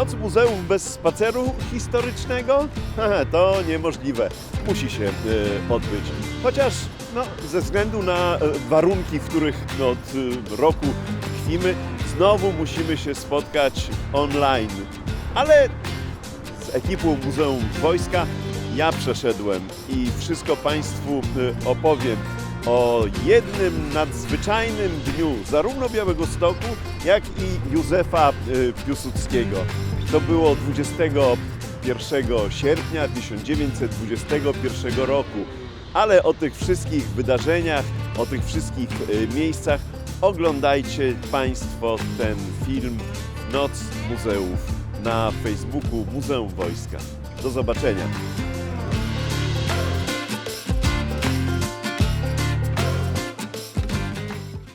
Noc muzeum bez spaceru historycznego? To niemożliwe. Musi się e, odbyć. Chociaż no, ze względu na e, warunki, w których no, od e, roku tkwimy, znowu musimy się spotkać online. Ale z ekipą Muzeum Wojska ja przeszedłem i wszystko Państwu e, opowiem o jednym nadzwyczajnym dniu zarówno Białegostoku, jak i Józefa e, Piłsudskiego. To było 21 sierpnia 1921 roku. Ale o tych wszystkich wydarzeniach, o tych wszystkich e, miejscach oglądajcie Państwo ten film Noc Muzeów na Facebooku Muzeum Wojska. Do zobaczenia.